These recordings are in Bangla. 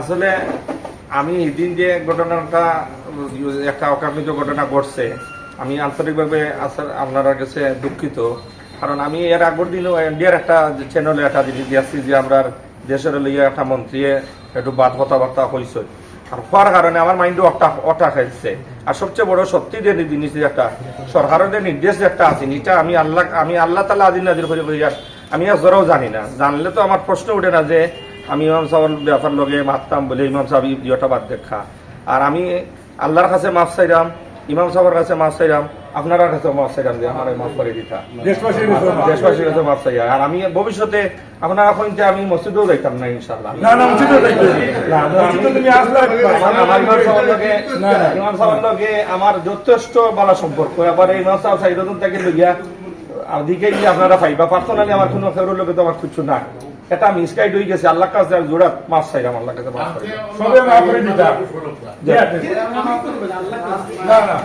আসলে আমি এদিন যে ঘটনাটা, একটা অকামিত ঘটনা ঘটছে, আমি আন্তরিকভাবে আপনারা কাছে দুঃখিত। কারণ আমি এর আগের দিনও ইন্ডিয়ার একটা চ্যানেলে একটা জিনিস দিয়েছি যে আমরা দেশের লইয়া একটা মন্ত্রী একটু বাদ কথাবার্তা হয়েছে আর হওয়ার কারণে আমার মাইন্ডে অটা অটা খাইছে আর সবচেয়ে বড় সত্যি যে জিনিস একটা, সরকারের যে নির্দেশ একটা আছে, এটা আমি আল্লাহ আমি আল্লাহ তালা আদিন নাজির করে আর আমি আজরাও জানি না। জানলে তো আমার প্রশ্ন উঠে না যে, আমি ইমাম সাহেবের ব্যাপার লগে মারতাম বলে ইমাম সাহেব ইয়েটা বাদ দেখা। আর আমি আল্লাহর কাছে মাফ চাইলাম, ইমাম সাহেবের কাছে মাফ চাইলাম আপনার কাছে মাফ চাইলাম যে আমার মাফ করে দিতা। দেশবাসীর কাছে মাফ। চাই। আর আমি ভবিষ্যতে আপনারা এখন যে আমি মসজিদেও যাইতাম না ইনশাল্লাহ আমার ইমাম সাহেবের লগে ইমাম সাহেবের লগে আমার যথেষ্ট ভালো সম্পর্ক। এবার এই ইমাম সাহেব সাইদুদ্দিন থেকে লইয়া আর দিকে আপনারা পাইবা। পার্সোনালি আমার কোনো ফেরোর লগে তো আমার কিছু না এটা মিসগাইড হয়ে গেছে আল্লাহ কাছে জোড়া মাফ চাইলাম আল্লাহ কাছে মাফ চাইলাম সবে মাফ করে দিতা না না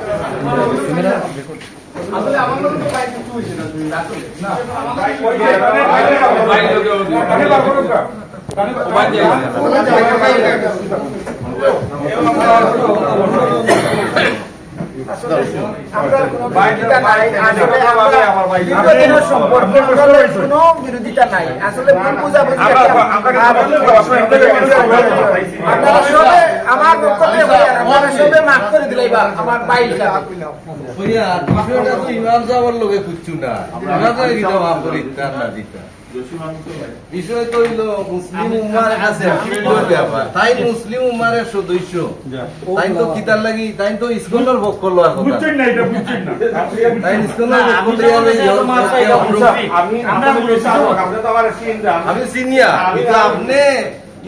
বিরোধিতা নাই। আসলে আমরা- সবে মাফ করে আমার ইমাম সাহেবের লগে কিচ্ছু না। ইমাম সাহেব কিটা মাফ করে দিতা না দিতা। বিষয় তো হইল মুসলিম উম্মার আছে। ব্যাপার। তাই মুসলিম উম্মারের সদস্য তাই তো কিতার লাগি তাই তো স্কুলের পক্ষ করল কথা। বুঝছেন না এটা বুঝছেন না। তাই আমি সিনিয়া আপনি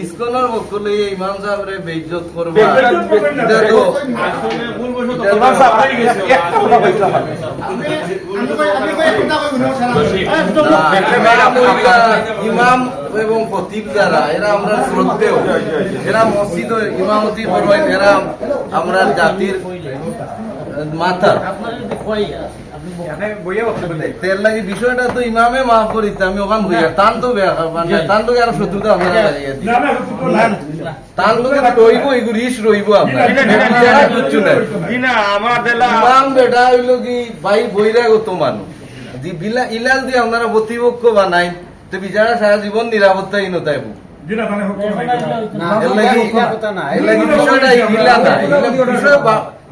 ইস্কনের পক্ষ লইয়া ইমাম সাহেবের বেইজ্জত করবা। ইমাম সাহেব একটা কথা কইছিলাম আমি। ইমাম এবং খতিব যারা এরা আমরা শ্রদ্ধেয়। এরা মসজিদ ইমামতি করবেন এরা আমরা জাতির মাথা। তেল লাগি বিষয়টা তো ইমামে মাফ করিতে আমি ওখান হইয়া টান তো মানে টান তো আর শত্রুতা আপনারা লাগিয়ে দিই না না তো না টান তো রইব এগুলো রিস রইব আপনার কিচ্ছু নাই দিনা আমার দেলা ইমাম বেটা হইল কি ভাই বৈরাগত মানুষ দি বিলা ইলাল দিয়ে আপনারা প্রতিপক্ষ বানাই তো বিচারা সারা জীবন নিরাপত্তাহীনতায় ভুগ মানে বিষয়টা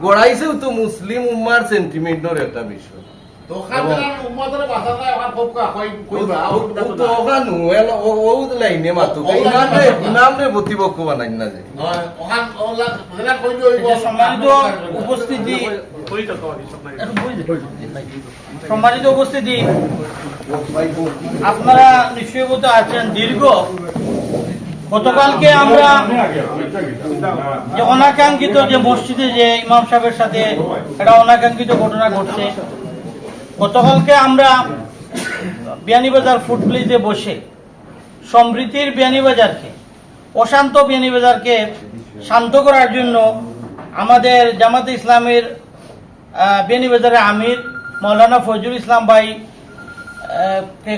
গড়াইছেও তো মুসলিম উম্মার সেন্টিমেন্টের একটা বিষয়। সম্মানিত উপস্থিতি আপনারা নিশ্চয়ই আছেন দীর্ঘ গতকালকে আমরা যে অনাকাঙ্ক্ষিত যে মসজিদে যে ইমাম সাহেবের সাথে একটা অনাকাঙ্ক্ষিত ঘটনা ঘটছে, গতকালকে আমরা বিয়ানীবাজার ফুড প্লেসে বসে সমৃদ্ধির বিয়ানীবাজারকে অশান্ত বিয়ানীবাজারকে শান্ত করার জন্য আমাদের জামাতে ইসলামের বিয়ানীবাজারের আমির মৌলানা ফজলুল ইসলাম ভাই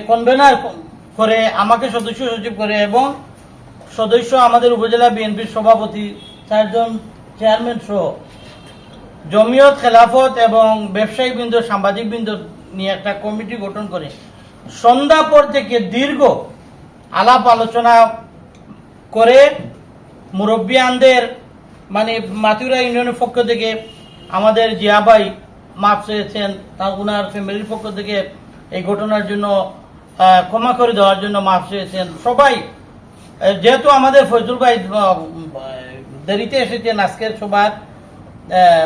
কনভেনার করে, আমাকে সদস্য সচিব করে এবং সদস্য আমাদের উপজেলা বিএনপির সভাপতি, চারজন চেয়ারম্যান সহ। জমিয়ত খেলাফত এবং ব্যবসায়ী বৃন্দ সাংবাদিক বৃন্দ নিয়ে একটা কমিটি গঠন করে। সন্ধ্যা পর থেকে দীর্ঘ আলাপ আলোচনা করে মুরব্বিয়ানদের মানে মাতুরা ইউনিয়নের পক্ষ থেকে আমাদের জিয়া ভাই মাপ চেয়েছেন, তা ওনার ফ্যামিলির পক্ষ থেকে এই ঘটনার জন্য ক্ষমা করে দেওয়ার জন্য মাপ চেয়েছেন। সবাই যেহেতু আমাদের ফজল ভাই দেরিতে এসেছেন আজকের সবার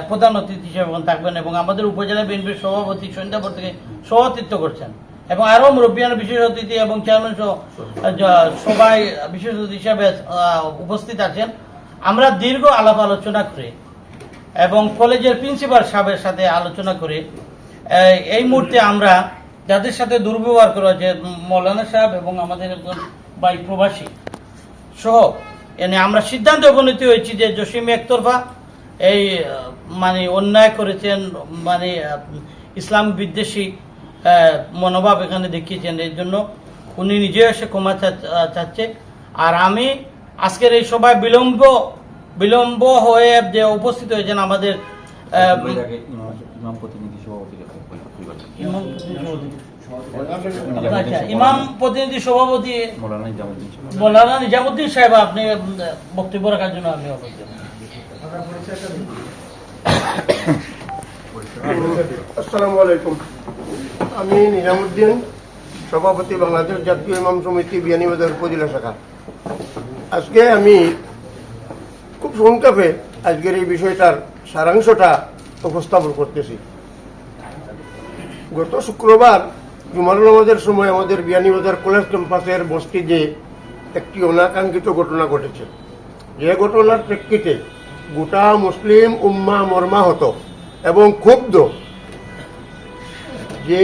প্রধান অতিথি হিসেবে থাকবেন এবং আমাদের উপজেলা বিএনপির সভাপতি সন্ধ্যাপর থেকে সভাপতিত্ব করছেন এবং আরও মুরব্বিয়ান বিশেষ অতিথি এবং চেয়ারম্যান সবাই বিশেষ অতিথি হিসাবে উপস্থিত আছেন। আমরা দীর্ঘ আলাপ আলোচনা করে এবং কলেজের প্রিন্সিপাল সাহেবের সাথে আলোচনা করে এই মুহূর্তে আমরা যাদের সাথে দুর্ব্যবহার করা হয়েছে মৌলানা সাহেব এবং আমাদের একজন ভাই প্রবাসী সহ এনে আমরা সিদ্ধান্ত উপনীত হয়েছি যে জসিম একতরফা এই মানে অন্যায় করেছেন মানে ইসলাম বিদ্বেষী মনোভাব এখানে দেখিয়েছেন। এর জন্য উনি নিজে এসে ক্ষমা চা- চাচ্ছে। আর আমি আজকের এই সভায় বিলম্ব বিলম্ব হয়ে যে উপস্থিত হয়েছেন আমাদের ইমাম প্রতিনিধি সভাপতি। ইমাম আচ্ছা, প্রতিনিধি সভাপতি মৌলানা নিজামুদ্দিন সাহেব। মৌলানা নিজামুদ্দিন সাহেব আপনি বক্তব্য রাখার জন্য আমি আসসালামু আলাইকুম। আমি নিজামুদ্দিন সভাপতি বাংলাদেশ জাতীয় ইমাম সমিতি বিয়ানীবাজার উপজেলা শাখা। আজকে আমি খুব সংক্ষেপে আজকের এই বিষয়টার সারাংশটা উপস্থাপন করতেছি। গত শুক্রবার জুমার নামাজের সময় আমাদের বিয়ানীবাজার কলেজ ক্যাম্পাসের মসজিদে একটি অনাকাঙ্ক্ষিত ঘটনা ঘটেছে। যে ঘটনার প্রেক্ষিতে গোটা মুসলিম উম্মা মর্মাহত এবং ক্ষুব্ধ। যে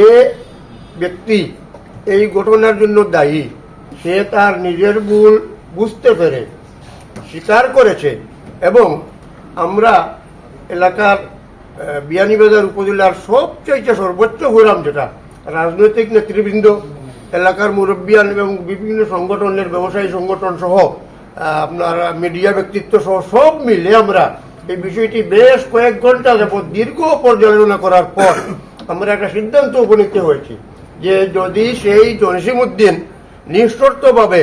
ব্যক্তি এই ঘটনার জন্য দায়ী, সে তার নিজের ভুল বুঝতে পেরে স্বীকার করেছে এবং আমরা এলাকার বিয়ানীবাজার উপজেলার সবচেয়ে সর্বোচ্চ ফোরাম যেটা রাজনৈতিক নেতৃবৃন্দ, এলাকার মুরব্বিয়ান এবং বিভিন্ন সংগঠনের ব্যবসায়ী সংগঠন সহ আপনার মিডিয়া ব্যক্তিত্ব সহ সব মিলে আমরা এই বিষয়টি বেশ কয়েক ঘণ্টা যাবৎ দীর্ঘ পর্যালোচনা করার পর আমরা একটা সিদ্ধান্ত উপনীত হয়েছি যে যদি সেই জনসিমুদ্দিন নিঃশর্তভাবে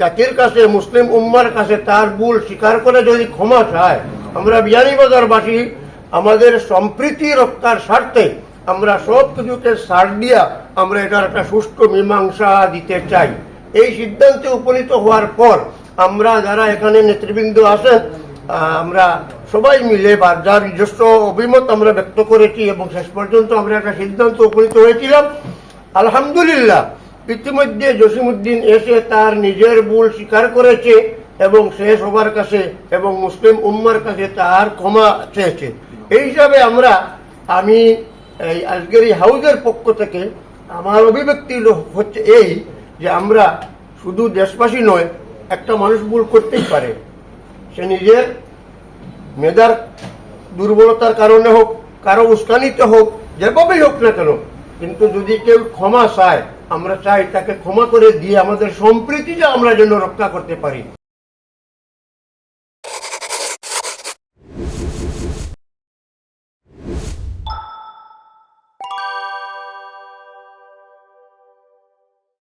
জাতির কাছে, মুসলিম উম্মার কাছে তার ভুল স্বীকার করে যদি ক্ষমা চায়, আমরা বিয়ানীবাজারবাসী আমাদের সম্প্রীতি রক্ষার স্বার্থে আমরা সব কিছুকে ছাড় দিয়া আমরা এটার একটা সুষ্ঠু মীমাংসা দিতে চাই। এই সিদ্ধান্তে উপনীত হওয়ার পর আমরা যারা এখানে নেতৃবৃন্দ আছেন আমরা সবাই মিলে বা যার নিজস্ব অভিমত আমরা ব্যক্ত করেছি এবং শেষ পর্যন্ত আমরা একটা সিদ্ধান্ত উপনীত হয়েছিলাম। আলহামদুলিল্লাহ, ইতিমধ্যে জসিমুদ্দিন এসে তার নিজের ভুল স্বীকার করেছে এবং সে সবার কাছে এবং মুসলিম উম্মার কাছে তার ক্ষমা চেয়েছে। এই হিসাবে আমরা আমি এই আজকের এই হাউজের পক্ষ থেকে আমার অভিব্যক্তি হচ্ছে এই যে আমরা শুধু দেশবাসী নয়, একটা মানুষ ভুল করতেই পারে। সে নিজের মেধার দুর্বলতার কারণে হোক, কারও উস্কানিতে হোক, যেভাবেই হোক না কেন, কিন্তু যদি কেউ ক্ষমা চায়, আমরা চাই তাকে ক্ষমা করে দিয়ে আমাদের সম্প্রীতিটা আমরা যেন রক্ষা করতে পারি।